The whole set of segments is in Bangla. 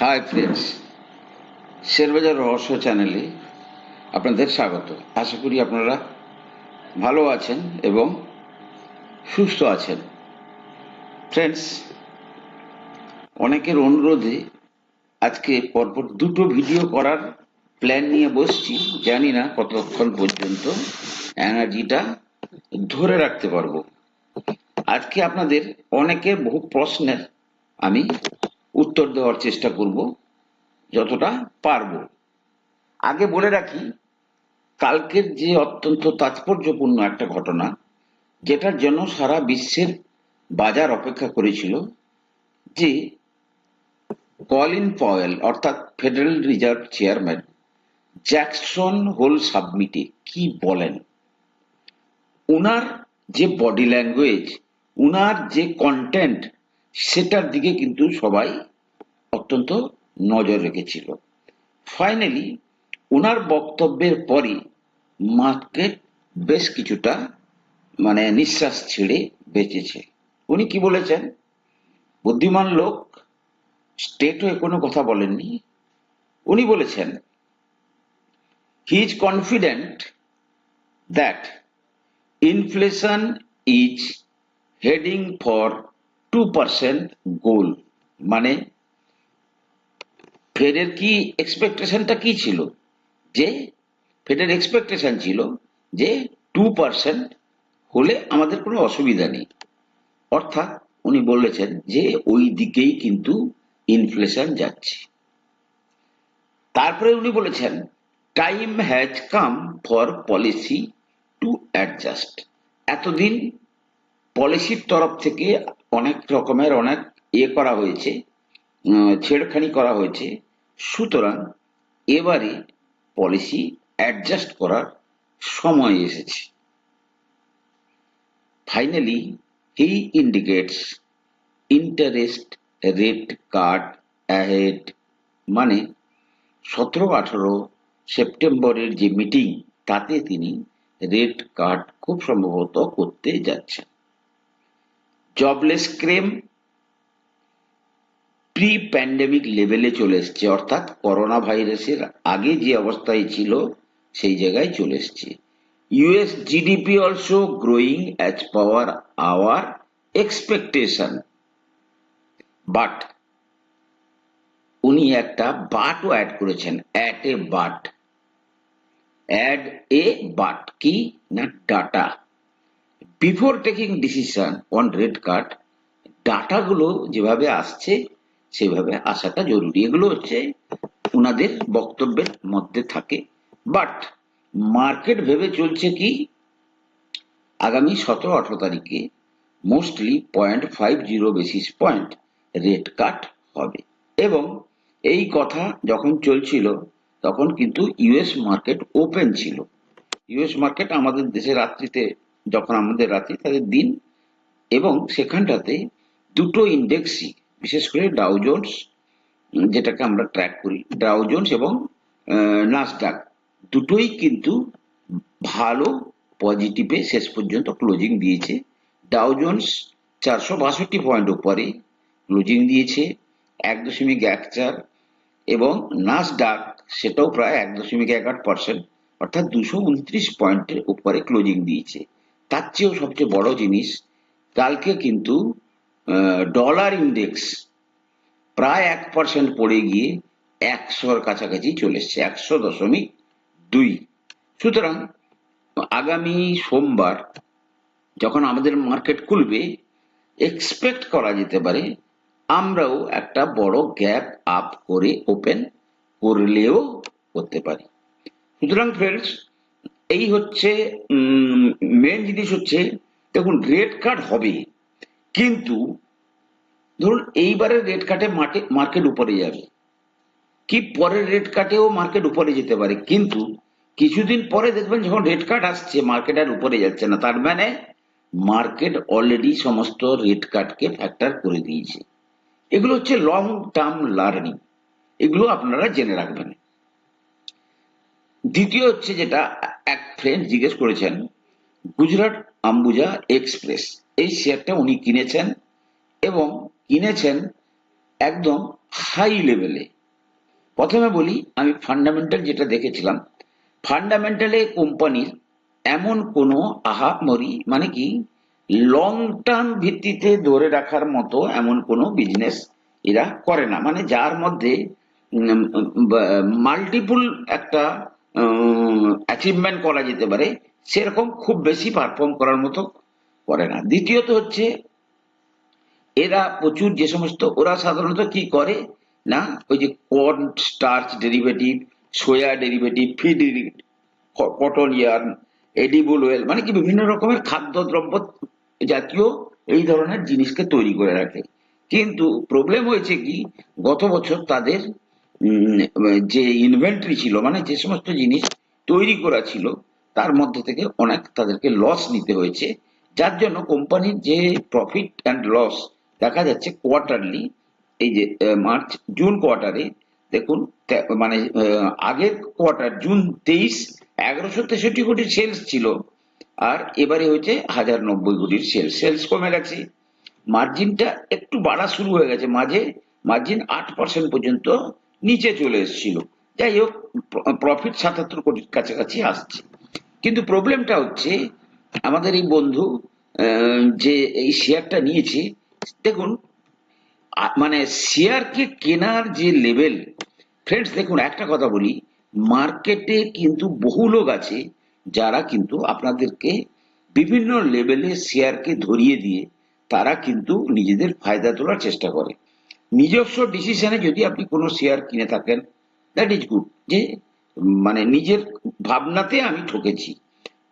হাই ফ্রেন্ডস শেরবাজার রহস্য চ্যানেলে আপনাদের স্বাগত। আশা করি আপনারা ভালো আছেন এবং সুস্থ আছেন। ফ্রেন্ডস অনেকের অনুরোধে আজকে পরপর দুটো ভিডিও করার প্ল্যান নিয়ে বসছি। জানি না কতক্ষণ পর্যন্ত এনার্জিটা ধরে রাখতে পারব। আজকে আপনাদের অনেকের বহু প্রশ্নের আমি উত্তর দেওয়ার চেষ্টা করব, যতটা পারব। আগে বলে রাখি, কালকের যে অত্যন্ত তাৎপর্যপূর্ণ একটা ঘটনা যেটার জন্য সারা বিশ্বের বাজার অপেক্ষা করেছিল, যে কলিন পয়েল, অর্থাৎ federal reserve chairman, Jackson Hole সাবমিটে কি বলেন? উনার যে বডি ল্যাঙ্গুয়েজ, উনার যে কন্টেন্ট সেটার দিকে কিন্তু সবাই অত্যন্ত নজর রেখেছিল। ফাইনালি ওনার বক্তব্যের পরই মার্কেট বেশ কিছুটা মানে নিঃশ্বাস ছেড়ে বেঁচেছে। উনি কি বলেছেন? বুদ্ধিমান লোক স্টেট হয়ে কোনো কথা বলেননি। উনি বলেছেন he is confident that inflation is heading for two percent goal মানে ফেডের কি এক্সপেকটেশনটা কি ছিল? যে ফেডের এক্সপেকটেশন ছিল যে টু পার্সেন্ট হলে আমাদের কোনো অসুবিধা নেই। অর্থাৎ উনি বলেছেন যে ওই দিকেই কিন্তু ইনফ্লেশন যাচ্ছে। তারপরে উনি বলেছেন time has come for policy to adjust এতদিন পলিসির তরফ থেকে অনেক রকমের অনেক ইয়ে করা হয়েছে ছেড়খানি করা হয়েছে। সুতরাং এবারে পলিসি অ্যাডজাস্ট করার সময় এসেছে। Finally he indicates interest rate card ahead মানে সতেরো আঠারো সেপ্টেম্বরের যে মিটিং তাতে তিনি রেট কার্ড খুব সম্ভবত করতে যাচ্ছেন। জবলেস ক্রেম প্রি প্যান্ডেমিক লেভেলে চলে এসছে। অর্থাৎ করোনা ভাইরাসের আগে যে অবস্থায় ছিল, সেই জায়গায় চলে এসছে। US GDP also growing as per our expectation but উনি একটা বাটও অ্যাড করেছেন। At a but add a but কি? না data before taking decision on rate cut ডাটাগুলো যেভাবে আসছে, সেভাবে আসাটা জরুরি। এগুলো হচ্ছে ওনাদের বক্তব্যের মধ্যে থাকে। বাট মার্কেট ভেবে চলছে কি, আগামী সতেরো আঠারো তারিখে mostly point five zero basis point rate cut হবে। এবং এই কথা যখন চলছিল, তখন কিন্তু ইউএস মার্কেট ওপেন ছিল। ইউএস মার্কেট আমাদের দেশে রাত্রিতে যখন আমাদের রাতে তাদের দিন, এবং সেখানটাতে দুটো ইন্ডেক্সই, বিশেষ করে ডাউ জোন্স যেটাকে আমরা ট্র্যাক করি। ডাউ জোন্স এবং নাসডাক দুটোই কিন্তু ভালো পজিটিভে শেষ পর্যন্ত ক্লোজিং দিয়েছে। ডাউ জোন্স চারশো বাষট্টি পয়েন্ট উপরে ক্লোজিং দিয়েছে, এক দশমিক এক চার, এবং নাসডাক সেটাও প্রায় এক দশমিক এক আট পার্সেন্ট অর্থাৎ দুশো উনত্রিশ পয়েন্টের উপরে ক্লোজিং দিয়েছে। তার চেয়েও সবচেয়ে বড় জিনিস, কালকে কিন্তু ডলার ইন্ডেক্স প্রায় এক পার্সেন্ট পড়ে গিয়ে একশোর কাছাকাছি চলে এসছে, একশো দশমিক দুই। সুতরাং আগামী সোমবার যখন আমাদের মার্কেট খুলবে এক্সপেক্ট করা যেতে পারে আমরাও একটা বড় গ্যাপ আপ করে ওপেন করলেও করতে পারি। সুতরাং ফ্রেন্ডস এই হচ্ছে মেন জিনিস হচ্ছে, দেখুন রেড কার্ড হবে। কিন্তু, ধরুন, এইবারের রেড কার্ডে মার্কেট উপরে যাবে। কি পরের রেড কার্ডেও মার্কেট উপরে যেতে পারে? কিন্তু, কিছুদিন পরে দেখবেন যখন রেড কার্ড আসছে মার্কেট আর উপরে যাচ্ছে না। তার মানে মার্কেট অলরেডি সমস্ত রেড কার্ডকে ফ্যাক্টর করে দিয়েছে। এগুলো হচ্ছে লং টার্ম লার্নিং এগুলো আপনারা জেনে রাখবেন। দ্বিতীয় হচ্ছে যেটা এক ফ্রেন্ড জিজ্ঞেস করেছেন, গুজরাট আম্বুজা এক্সপ্রেস, এই শেয়ারটা উনি কিনেছেন এবং কিনেছেন একদম হাই লেভেলে প্রথমে বলি, আমি ফান্ডামেন্টাল যেটা দেখেছিলাম ফান্ডামেন্টালে কোম্পানির এমন কোনো আহামরি মানে কি লং টার্ম ভিত্তিতে ধরে রাখার মতো এমন কোনো বিজনেস এরা করে না। মানে যার মধ্যে মাল্টিপুল একটা অ্যাচিভমেন্ট করা যেতে পারে, সেরকম খুব বেশি পারফর্ম করার মতো করে না। দ্বিতীয়ত হচ্ছে, এরা প্রচুর যে সমস্ত, ওরা সাধারণত কি করে না, ওই যে corn starch derivative soya derivative feed cotton yarn edible oil মানে কি বিভিন্ন রকমের খাদ্যদ্রব্য জাতীয় এই ধরনের জিনিসকে তৈরি করে রাখে। কিন্তু প্রবলেম হয়েছে কি, গত বছর তাদের যে ইনভেন্টরি ছিল মানে যে সমস্ত জিনিস তৈরি করা ছিল, তার মধ্যে থেকে অনেক তাদেরকে লস নিতে হয়েছে। যার জন্য কোম্পানির যে প্রফিট অ্যান্ড লস দেখা যাচ্ছে কোয়ার্টারলি এই যে মার্চ জুন কোয়ার্টারে দেখুন মানে আগের কোয়ার্টার জুন তেইশ, এগারোশো তেষট্টি কোটির সেলস ছিল, আর এবারে হয়েছে হাজার নব্বই কোটির সেলস সেলস কমে গেছে। মার্জিনটা একটু বাড়া শুরু হয়ে গেছে। মাঝে মার্জিন আট পার্সেন্ট পর্যন্ত নিচে চলে এসেছিল। যাই হোক প্রফিট সাতাত্তর কোটির কাছাকাছি আসছে। কিন্তু প্রবলেমটা হচ্ছে, আমাদের এই বন্ধু যে এই শেয়ারটা নিয়েছে, দেখুন মানে শেয়ারকে কেনার যে লেভেল ফ্রেন্ডস দেখুন, একটা কথা বলি মার্কেটে কিন্তু বহু লোক আছে, যারা কিন্তু আপনাদেরকে বিভিন্ন লেভেলে শেয়ারকে ধরিয়ে দিয়ে, তারা কিন্তু নিজেদের ফায়দা তোলার চেষ্টা করে। নিজস্ব ডিসিশনে যদি আপনি কোনো শেয়ার কিনে থাকেন দ্যাট ইজ গুড যে মানে নিজের ভাবনাতে আমি ঠকেছি।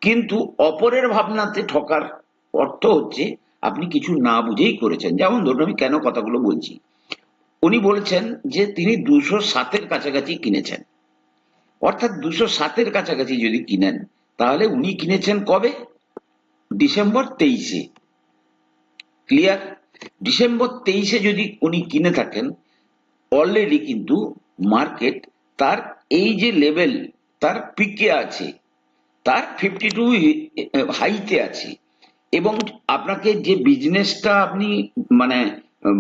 কিন্তু অপরের ভাবনাতে ঠকার অর্থ হচ্ছে আপনি কিছু না বুঝেই করেছেন। যেমন ধরুন আমি কেন কথাগুলো বলছি। উনি বলেছেন যে, তিনি দুশো সাতের কাছাকাছি কিনেছেন। অর্থাৎ দুশো সাতের কাছাকাছি যদি কিনেন, তাহলে উনি কিনেছেন কবে? ডিসেম্বর তেইশে। ক্লিয়ার ডিসেম্বর তেইশে যদি উনি কিনে থাকেন অলরেডি কিন্তু মার্কেট তার এই যে লেভেল তার পিকে আছে, তার ফিফটি টু হাইতে আছে এবং আপনাকে যে বিজনেসটা আপনি মানে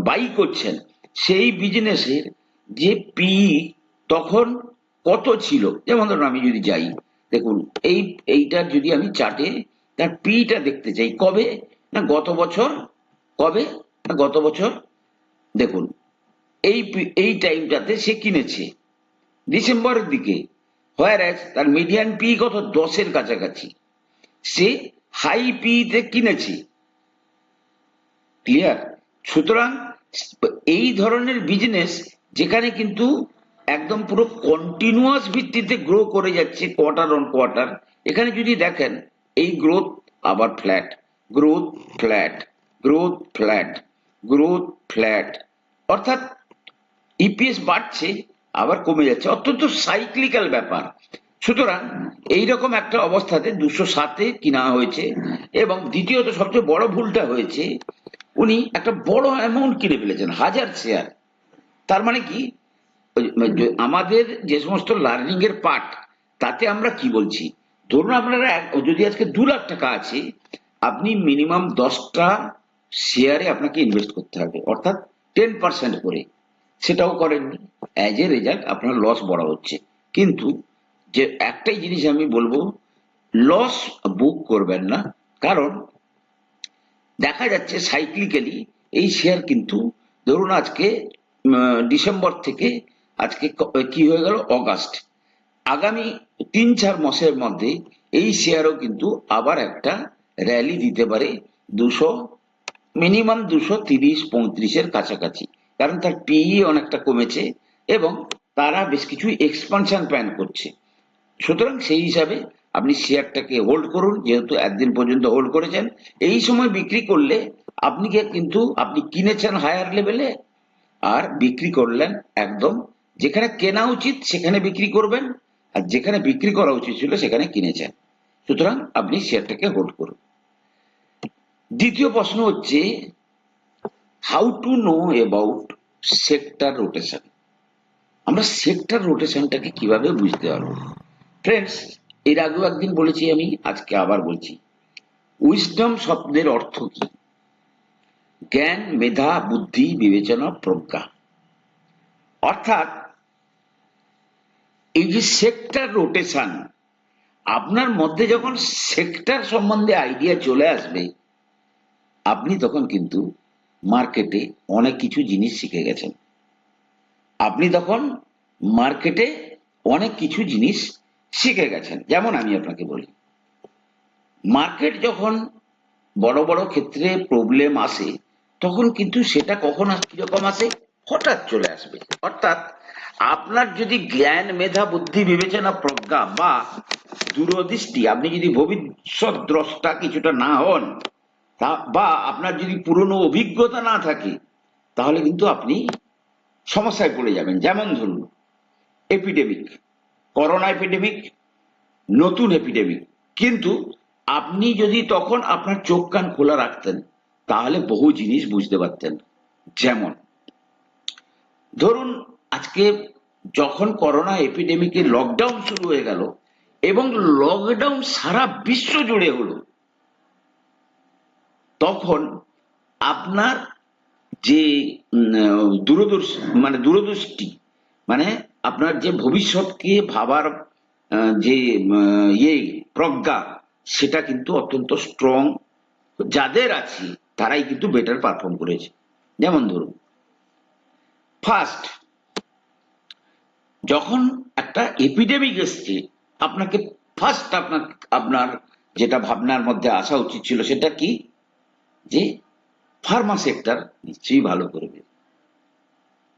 বাই করছেন, সেই বিজনেসের যে পি তখন কত ছিল? যেমন ধরুন আমি যদি যাই, দেখুন, এই এইটার যদি আমি চাটে তার পিটা দেখতে চাই, কবে? না গত বছর? কবে? গত বছর, দেখুন, এই এই টাইমটাতে সে কিনেছে। ডিসেম্বরের দিকে হোয়ার তার মিডিয়ান পি কত দশের কাছাকাছি। সে হাই পিতে কিনেছে। ক্লিয়ার সুতরাং, এই ধরনের বিজনেস যেখানে কিন্তু একদম পুরো কন্টিনিউয়াস ভিত্তিতে গ্রো করে যাচ্ছে কোয়ার্টার অন কোয়ার্টার এখানে যদি দেখেন, এই গ্রোথ আবার flat growth flat growth flat growth flat অর্থাৎ ইপিএস বাড়ছে, আবার কমে যাচ্ছে। অত্যন্ত সাইক্লিক্যাল ব্যাপার। সুতরাং এইরকম একটা অবস্থাতে দুশো সাতে কিনা হয়েছে এবং দ্বিতীয়ত সবচেয়ে বড় ভুলটা হয়েছে, উনি একটা বড় অ্যামাউন্ট কিনে ফেলেছেন, হাজার শেয়ার তার মানে কি? আমাদের যে সমস্ত লার্নিং এর পার্ট তাতে আমরা কি বলছি? ধরুন আপনারা যদি আজকে দু লাখ টাকা আছে, আপনি মিনিমাম দশটা শেয়ারে আপনাকে ইনভেস্ট করতে হবে। অর্থাৎ টেন পার্সেন্ট করে। সেটাও করেননি। অ্যাজ এ রেজাল্ট আপনার লস বড় হচ্ছে। কিন্তু যে একটাই জিনিস আমি বলব লস বুক করবেন না। কারণ দেখা যাচ্ছে সাইক্লিক্যালি এই শেয়ার কিন্তু ধরুন আজকে ডিসেম্বর থেকে আজকে কি হয়ে গেল? অগাস্ট। আগামী তিন চার মাসের মধ্যে এই শেয়ারও কিন্তু আবার একটা র্যালি দিতে পারে দুশো মিনিমাম দুশো তিরিশ পঁয়ত্রিশের কাছাকাছি। কারণ তার পিই অনেকটা কমেছে এবং তারা বেশ কিছু এক্সপানশন প্ল্যান করছে। সুতরাং সেই হিসাবে আপনি শেয়ারটাকে হোল্ড করুন, যেহেতু একদিন পর্যন্ত হোল্ড করেছেন। এই সময় বিক্রি করলে আপনি কিন্তু আপনি কিনেছেন হায়ার লেভেলে আর বিক্রি করলেন একদম যেখানে কেনা উচিত সেখানে বিক্রি করবেন, আর যেখানে বিক্রি করা উচিত ছিল সেখানে কিনেছেন। সুতরাং আপনি শেয়ারটাকে হোল্ড করুন। দ্বিতীয় প্রশ্ন হচ্ছে how to know about sector rotation আমরা সেক্টর রোটেশনটাকে কীভাবে বুঝতে পারব? ফ্রেন্ডস এর আগেও একদিন বলেছি আমি, আজকে আবার বলছি। উইজডম শব্দের অর্থ কি? জ্ঞান, মেধা, বুদ্ধি, বিবেচনা, প্রজ্ঞা। অর্থাৎ, এই যে সেক্টর রোটেশন আপনার মধ্যে যখন সেক্টর সম্বন্ধে আইডিয়া চলে আসবে আপনি তখন কিন্তু মার্কেটে অনেক কিছু জিনিস শিখে গেছেন। আপনি তখন মার্কেটে অনেক কিছু জিনিস শিখে গেছেন। যেমন আমি আপনাকে বলি, মার্কেট যখন বড় বড় ক্ষেত্রে প্রবলেম আসে, তখন কিন্তু সেটা কখন কীরকম আসে? হঠাৎ চলে আসবে। অর্থাৎ আপনার যদি জ্ঞান, মেধা, বুদ্ধি, বিবেচনা, প্রজ্ঞা বা দূরদৃষ্টি, আপনি যদি ভবিষ্যৎ দ্রষ্টা কিছুটা না হন তা- বা আপনার যদি পুরনো অভিজ্ঞতা না থাকে, তাহলে কিন্তু আপনি সমস্যায় পড়ে যাবেন। যেমন ধরুন এপিডেমিক করোনা এপিডেমিক নতুন এপিডেমিক কিন্তু আপনি যদি তখন আপনার চোখ কান খোলা রাখতেন, তাহলে বহু জিনিস বুঝতে পারতেন। যেমন, ধরুন, আজকে যখন করোনা এপিডেমিকে লকডাউন শুরু হয়ে গেল, এবং লকডাউন সারা বিশ্ব জুড়ে হলো তখন আপনার যে দূরদর্শী মানে দূরদৃষ্টি মানে আপনার যে ভবিষ্যৎকে ভাবার যে ইয়ে প্রজ্ঞা, সেটা কিন্তু অত্যন্ত স্ট্রং যাদের আছে, তারাই কিন্তু বেটার পারফর্ম করেছে। যেমন ধরুন ফার্স্ট যখন একটা এপিডেমিক এসছে, আপনাকে ফার্স্ট আপনার আপনার যেটা ভাবনার মধ্যে আসা উচিত ছিল সেটা কি? যে ফার্মা সেক্টর নিশ্চয়ই ভালো করবে।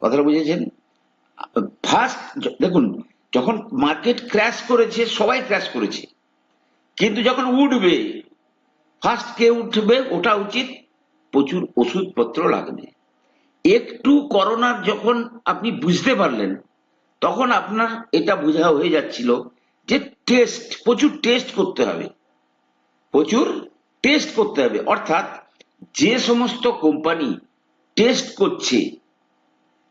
কথাটা বুঝেছেন? ফার্স্ট দেখুন, যখন মার্কেট ক্র্যাশ করেছে, সবাই ক্র্যাশ করেছে। কিন্তু যখন উঠবে ফার্স্ট কে উঠবে, ওটা উচিত প্রচুর ওষুধপত্র লাগবে। একটু করোনার যখন আপনি বুঝতে পারলেন, তখন আপনার এটা বোঝা হয়ে যাচ্ছিল যে টেস্ট প্রচুর টেস্ট করতে হবে। প্রচুর টেস্ট করতে হবে। অর্থাৎ যে সমস্ত কোম্পানি টেস্ট করছে,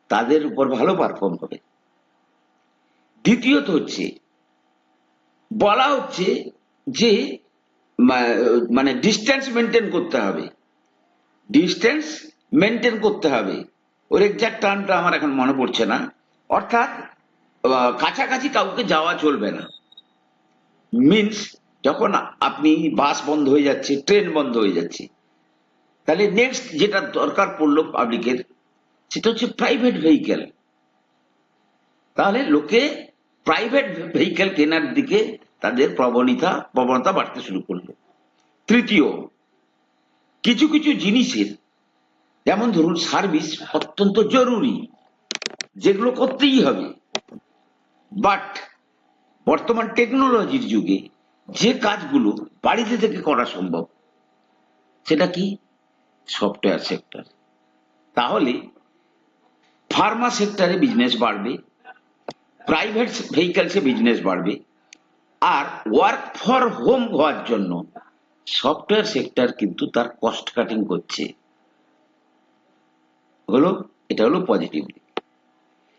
তাদের উপর ভালো পারফর্ম হবে। দ্বিতীয়ত হচ্ছে, বলা হচ্ছে যে মানে ডিস্টেন্স মেনটেন করতে হবে। ডিস্টেন্স মেনটেন করতে হবে। ওর এক্সাক্ট টার্মটা আমার এখন মনে পড়ছে না। অর্থাৎ কাছাকাছি কাউকে যাওয়া চলবে না। মিন্স যখন আপনি বাস বন্ধ হয়ে যাচ্ছে ট্রেন বন্ধ হয়ে যাচ্ছে তাহলে নেক্সট যেটা দরকার পড়ল পাবলিকের সেটা হচ্ছে প্রাইভেট ভেহিকেল তাহলে লোকে প্রাইভেট ভেহিকেল কেনার দিকে তাদের প্রবণতা প্রবণতা বাড়তে শুরু করল। তৃতীয়, কিছু কিছু জিনিসের, যেমন ধরুন সার্ভিস অত্যন্ত জরুরি, যেগুলো করতেই হবে। বাট বর্তমান টেকনোলজির যুগে যে কাজগুলো বাড়িতে থেকে করা সম্ভব, সেটা কি? সফটওয়্যার সেক্টর তাহলে ফার্মা সেক্টরে বিজনেস বাড়বে প্রাইভেট ভেহিকেলসে বিজনেস বাড়বে, আর ওয়ার্ক ফর হোম হওয়ার জন্য সফটওয়্যার সেক্টর কিন্তু তার কস্ট কাটিং করছে। হলো, এটা হলো পজিটিভ দিক।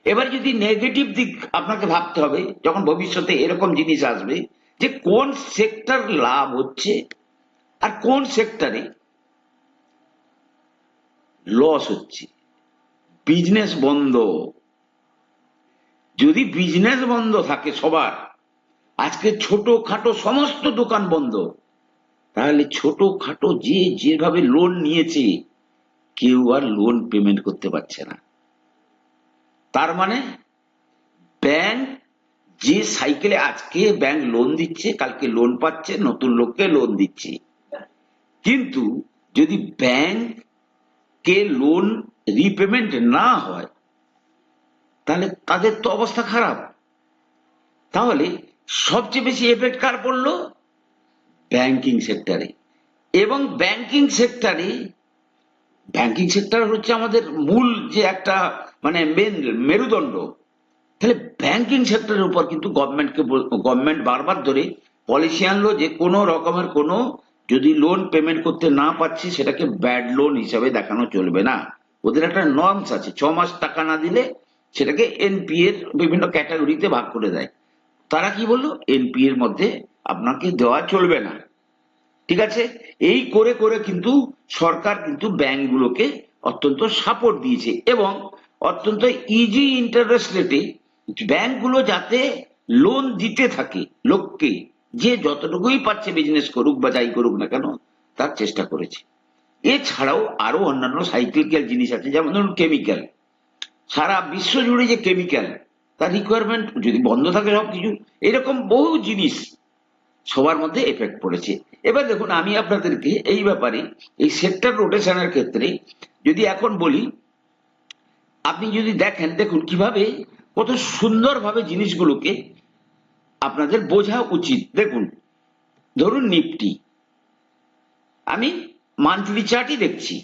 এবার যদি নেগেটিভ দিক আপনাকে ভাবতে হবে, যখন ভবিষ্যতে এরকম জিনিস আসবে যে কোন সেক্টর লাভ হচ্ছে আর কোন সেক্টরে লস হচ্ছে। বিজনেস বন্ধ। যদি বিজনেস বন্ধ থাকে সবার, আজকে ছোট খাটো সমস্ত দোকান বন্ধ, তাহলে ছোট খাটো যে যেভাবে লোন নিয়েছে, কেউ আর লোন পেমেন্ট করতে পারছে না। তার মানে ব্যাংক যে সাইকেলে আজকে ব্যাংক লোন দিচ্ছে, কালকে লোন পাচ্ছে, নতুন লোককে লোন দিচ্ছে। কিন্তু যদি ব্যাংক কে লোন রিপেমেন্ট না হয়, তাহলে তাদের তো অবস্থা খারাপ। তাহলে সবচেয়ে বেশি এফেক্ট কার পড়ল? ব্যাংকিং সেক্টরে এবং ব্যাংকিং সেক্টরে ব্যাংকিং সেক্টর হচ্ছে আমাদের মূল যে একটা মানে মেন মেরুদণ্ড। তাহলে ব্যাংকিং সেক্টরের উপর কিন্তু গভর্নমেন্টকে গভর্নমেন্ট বারবার ধরে পলিসি আনলো যে কোনো রকমের কোনো যদি লোন পেমেন্ট করতে না পারছি, সেটাকে ব্যাড লোন হিসাবে দেখানো চলবে না। ওদের একটা নর্মস আছে, ছ মাস টাকা না দিলে সেটাকে এনপি এর বিভিন্ন ক্যাটাগরিতে ভাগ করে দেয়। তারা কি বলল? এনপি এর মধ্যে আপনাকে দেওয়া চলবে না। ঠিক আছে? এই করে করে কিন্তু সরকার কিন্তু ব্যাংকগুলোকে অত্যন্ত সাপোর্ট দিয়েছে এবং অত্যন্ত ইজি ইন্টারেস্ট রেটে ব্যাংকগুলো যাতে লোন দিতে থাকে লোককে যে যতটুকুই পাচ্ছে বিজনেস করুক বা যাই করুক না কেন, তার চেষ্টা করেছে। এছাড়াও আরও অন্যান্য সাইক্লিক্যাল জিনিস আছে, যেমন ধরুন কেমিক্যাল সারা বিশ্ব জুড়ে যে কেমিক্যাল তার রিকোয়ারমেন্ট যদি বন্ধ থাকে সবকিছু এরকম বহু জিনিস সবার মধ্যে এফেক্ট পড়েছে। এবার দেখুন, আমি আপনাদেরকে এই ব্যাপারে, এই সেক্টর রোটেশনের ক্ষেত্রে যদি এখন বলি, আপনি যদি দেখেন, দেখুন কীভাবে কত সুন্দরভাবে জিনিসগুলোকে আপনাদের বোঝা উচিত। দেখুন, ধরুন নিফটি। আমি মান্থলি চার্টই দেখছি।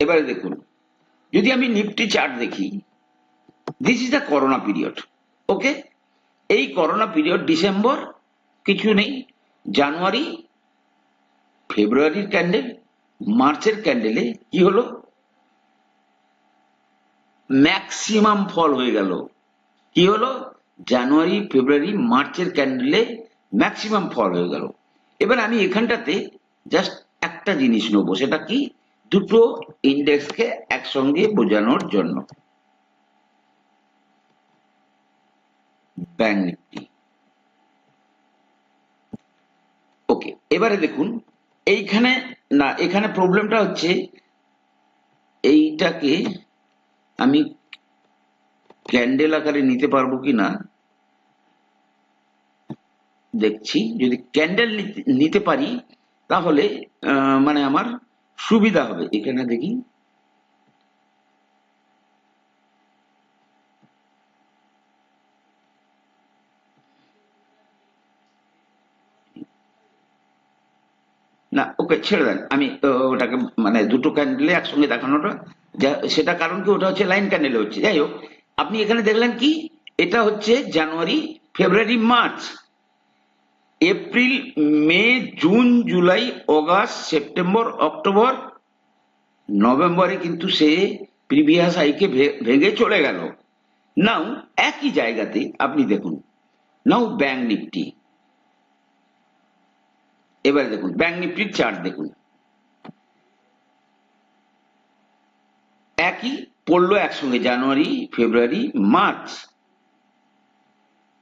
এবারে দেখুন, যদি আমি নিফটি চার্ট দেখি this is the corona period okay এই করোনা পিরিয়ড ডিসেম্বর, কিছু নেই, জানুয়ারি, ফেব্রুয়ারির ক্যান্ডেল মার্চের ক্যান্ডেলে কি হলো? ম্যাক্সিমাম ফল হয়ে গেল। কি হলো? জানুয়ারি, ফেব্রুয়ারি, মার্চের ক্যান্ডেলে ম্যাক্সিমাম ফল হয়ে গেল। এবার আমি এখানটাতে জাস্ট একটা জিনিস নেব, সেটা কি? দুটো ইন্ডেক্সকে একসঙ্গে বোঝানোর জন্য। ব্যাংক ওকে এবারে দেখুন, এইখানে, না, এখানে প্রবলেমটা হচ্ছে, এইটাকে আমি ক্যান্ডেল আকারে নিতে পারব কি না দেখছি। যদি ক্যান্ডেল নিতে পারি, তাহলে মানে আমার সুবিধা হবে। এখানে দেখি। না, ওকে, ছেড়ে দেন। আমি ওটাকে মানে দুটো ক্যান্ডেলে একসঙ্গে দেখানোটা, যা- সেটা কারণ কি? ওটা হচ্ছে লাইন ক্যান্ডেলে হচ্ছে। যাই হোক আপনি এখানে দেখলেন কি? এটা হচ্ছে January, February, March. April, May, June, July, August, September, October, নভেম্বরে কিন্তু সে প্রিভিয়াস হাইকে ভেঙে চলে গেল। নাও, একই জায়গাতে আপনি দেখুন। Now, bank Nifty. এবারে দেখুন, ব্যাংক নিফটির চার্ট দেখুন। একই পড়ল একসঙ্গে, January, February, March.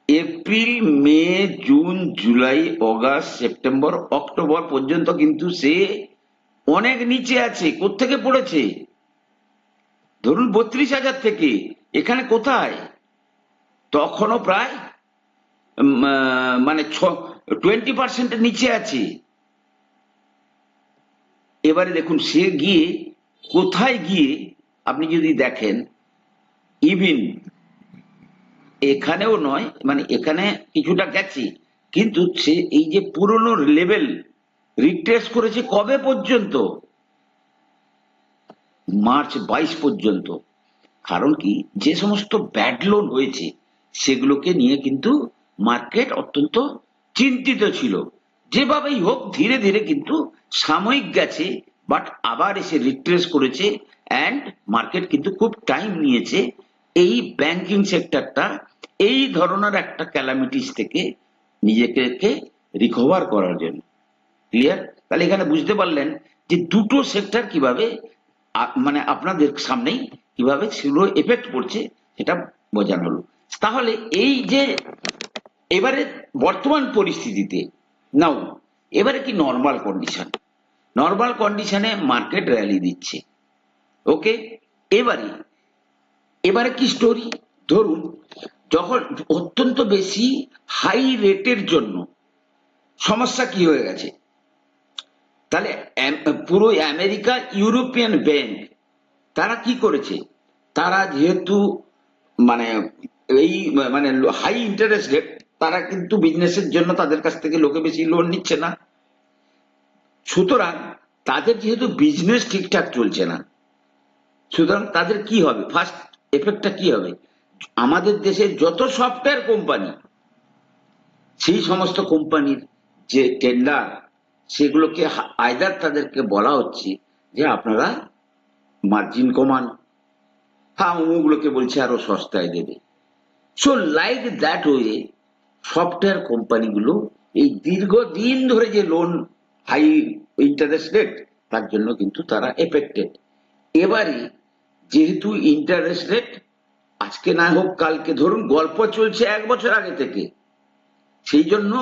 April, May, June, July, August, September, October পর্যন্ত কিন্তু সে অনেক নিচে আছে। কোত্থেকে পড়েছে? ধরুন বত্রিশ হাজার থেকে। এখানে কোথায়? তখনও প্রায় মানে টোয়েন্টি পার্সেন্টের নিচে আছে। এবারে দেখুন, সে গিয়ে কোথায় গিয়ে আপনি যদি দেখেন ইভিন এখানেও নয় মানে এখানে কিছুটা গেছে, কিন্তু সে এই যে পুরনো লেভেল রিট্রেস করেছে কবে পর্যন্ত? মার্চ বাইশ পর্যন্ত। কারণ কি? যে সমস্ত ব্যাড লোন হয়েছে, সেগুলোকে নিয়ে কিন্তু মার্কেট অত্যন্ত চিন্তিত ছিল। যেভাবেই হোক, ধীরে ধীরে কিন্তু সাময়িক গেছে বাট আবার এসে রিট্রেস করেছে অ্যান্ড মার্কেট কিন্তু খুব টাইম নিয়েছে এই ব্যাংকিং সেক্টরটা এই ধরনের একটা ক্যালামিটিস থেকে নিজেকে রিকভার করার জন্য। ক্লিয়ার তাহলে এখানে বুঝতে পারলেন যে দুটো সেক্টর কীভাবে মানে আপনাদের সামনেই কীভাবে সেগুলো এফেক্ট পড়ছে সেটা বোঝানো হলো। তাহলে এই যে এবারে বর্তমান পরিস্থিতিতে নাও এবারে কি নর্মাল কন্ডিশন নর্মাল কন্ডিশনে মার্কেট র্যালি দিচ্ছে। ওকে? এবারে এবারে কি স্টোরি ধরুন, যখন অত্যন্ত বেশি হাই রেটের জন্য সমস্যা কি হয়ে গেছে? তাহলে পুরো আমেরিকা ইউরোপিয়ান ব্যাংক, তারা কি করেছে? তারা যেহেতু মানে এই মানে হাই ইন্টারেস্ট রেট তারা কিন্তু বিজনেসের জন্য তাদের কাছ থেকে লোকে বেশি লোন নিচ্ছে না। সুতরাং তাদের যেহেতু বিজনেস ঠিকঠাক চলছে না সুতরাং তাদের কি হবে? ফার্স্ট এফেক্টটা কি হবে? আমাদের দেশের যত সফটওয়্যার কোম্পানি সেই সমস্ত কোম্পানির যে টেন্ডার সেগুলোকে আয়দার তাদেরকে বলা হচ্ছে যে আপনারা মার্জিন কমান। হ্যাঁ অমুকগুলোকে বলছে আরও সস্তায় দেবে। So like that way software কোম্পানিগুলো এই দীর্ঘদিন ধরে যে লোন হাই ইন্টারেস্ট রেট তার জন্য কিন্তু তারা এফেক্টেড এবারে যেহেতু ইন্টারেস্ট রেট আজকে না হোক কালকে, ধরুন গল্প চলছে এক বছর আগে থেকে, সেই জন্য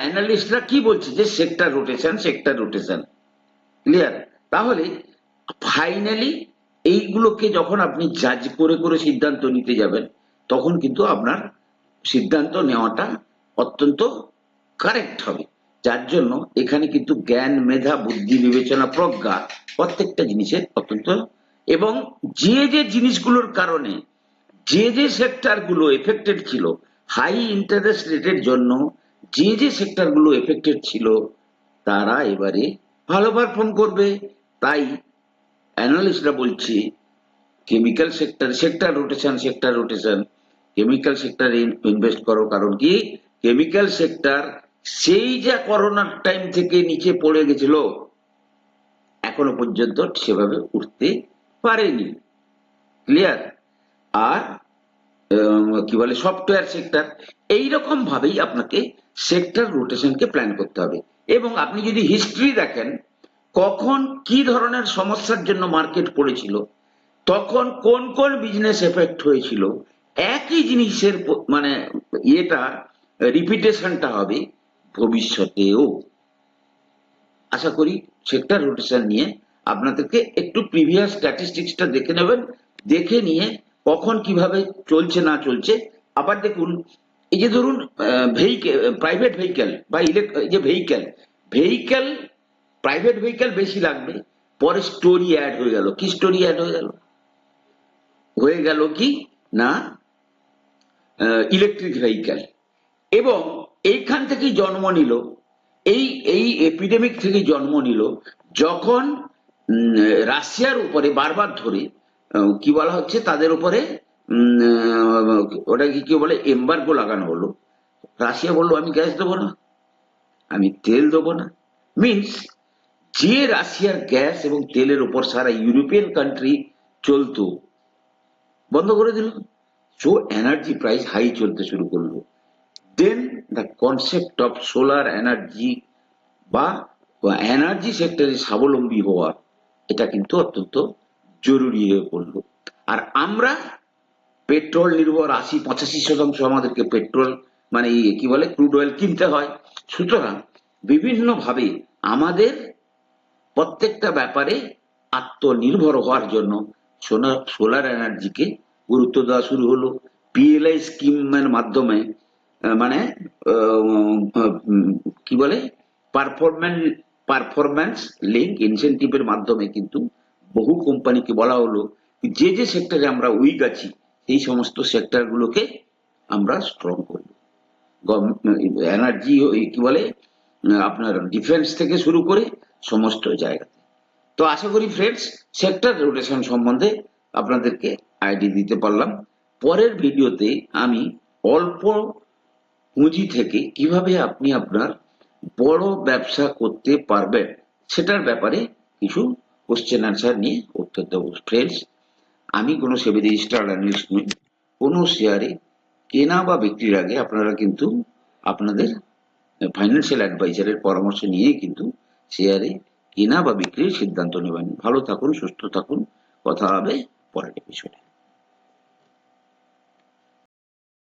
অ্যানালিস্টরা কি বলছে যে sector rotation sector rotation clear তাহলে ফাইনালি এইগুলোকে যখন আপনি জাজ করে করে সিদ্ধান্ত নিতে যাবেন, তখন কিন্তু আপনার সিদ্ধান্ত নেওয়াটা অত্যন্ত কারেক্ট হবে। যার জন্য এখানে কিন্তু জ্ঞান, মেধা, বুদ্ধি, বিবেচনা, প্রজ্ঞা প্রত্যেকটা জিনিসের অত্যন্ত এবং যে যে জিনিসগুলোর কারণে যে যে সেক্টরগুলো এফেক্টেড ছিল হাই ইন্টারেস্ট রেটের জন্য যে যে সেক্টরগুলো এফেক্টেড ছিল, তারা এবারে ভালো পারফর্ম করবে। তাই অ্যানালিস্টরা বলছে chemical sector sector rotation sector rotation chemical সেক্টরে ইনভেস্ট করো। কারণ কি? কেমিক্যাল সেক্টর সেই যা করোনার টাইম থেকে নিচে পড়ে গেছিল, এখনও পর্যন্ত সেভাবে উঠতে পারেনি। ক্লিয়ার আর কি বলে সফটওয়্যার সেক্টর এইরকম ভাবেই আপনাকে সেক্টর রোটেশনকে প্ল্যান করতে হবে। এবং আপনি যদি হিস্ট্রি দেখেন, কখন কি ধরনের সমস্যার জন্য মার্কেট পড়েছিল, তখন কোন কোন বিজনেস এফেক্ট হয়েছিল, একই জিনিসের মানে ইয়েটা রিপিটেশনটা হবে ভবিষ্যতেও। আশা করি সেক্টর রোটেশন নিয়ে আপনাদেরকে একটু প্রিভিয়াস স্ট্যাটিস্টিক্সটা দেখে নেবেন, দেখে নিয়ে কখন কীভাবে চলছে না চলছে। আবার দেখুন, এই যে ধরুন ভেহিকেল প্রাইভেট ভেহিকেল বা যে ভেহিকেল ভেহিকেল প্রাইভেট ভেহিকেল বেশি লাগবে, পরে স্টোরি অ্যাড হয়ে গেল। কি স্টোরি অ্যাড হয়ে গেল? হয়ে গেল কি? না ইলেকট্রিক ভেহিকেল এবং এইখান থেকেই জন্ম নিল, এই এই এপিডেমিক থেকে জন্ম নিল, যখন রাশিয়ার উপরে বারবার ধরে কি বলা হচ্ছে তাদের উপরে উম, আহ, ওটা কি কি বলে এম্বার্গো লাগানো হলো। রাশিয়া বলল আমি গ্যাস দেবো না আমি তেল দেবো না। মিনস যে রাশিয়ার গ্যাস এবং তেলের উপর সারা ইউরোপিয়ান কান্ট্রি চলতো বন্ধ করে দিল। সো এনার্জি প্রাইস হাই চলতে শুরু করল। Then the concept of solar energy বা এনার্জি সেক্টরে স্বাবলম্বী হওয়া এটা কিন্তু অত্যন্ত জরুরি হয়ে পড়ল। আর আমরা পেট্রোল নির্ভর আশি পঁচাশি শতাংশ আমাদেরকে পেট্রোল মানে কি বলে, ক্রুড অয়েল কিনতে হয়। সুতরাং বিভিন্ন ভাবে আমাদের প্রত্যেকটা ব্যাপারে আত্মনির্ভর হওয়ার জন্য সোলার এনার্জিকে গুরুত্ব দেওয়া শুরু হলো। পিএলআই স্কিমের মাধ্যমে মানে কি বলে, পারফরম্যান্স পারফরম্যান্স লিঙ্ক ইনসেন্টিভের মাধ্যমে কিন্তু বহু কোম্পানিকে বলা হলো যে যে সেক্টরে আমরা উইক আছি, সেই সমস্ত সেক্টর গুলোকে আমরা স্ট্রং করব। এনার্জি কি বলে, আপনার ডিফেন্স থেকে শুরু করে সমস্ত জায়গাতে। তো আশা করি ফ্রেন্ডস সেক্টর রোটেশন সম্বন্ধে আপনাদেরকে আইডি দিতে পারলাম। পরের ভিডিওতে আমি অল্প পুঁজি থেকে কীভাবে আপনি আপনার বড় ব্যবসা করতে পারবেন সেটার ব্যাপারে কিছু কোশ্চেন অ্যান্সার নিয়ে উত্তর দেবো। ফ্রেন্ডস আমি কোনো সেবি রেজিস্টার্ড অ্যানালিস্ট নই, কোনো শেয়ারে কেনা বা বিক্রির আগে আপনারা কিন্তু আপনাদের ফাইন্যান্সিয়াল অ্যাডভাইজারের পরামর্শ নিয়ে কিন্তু শেয়ারে কেনা বা বিক্রির সিদ্ধান্ত নেবেন। ভালো থাকুন, সুস্থ থাকুন, কথা হবে পরের এপিসোডে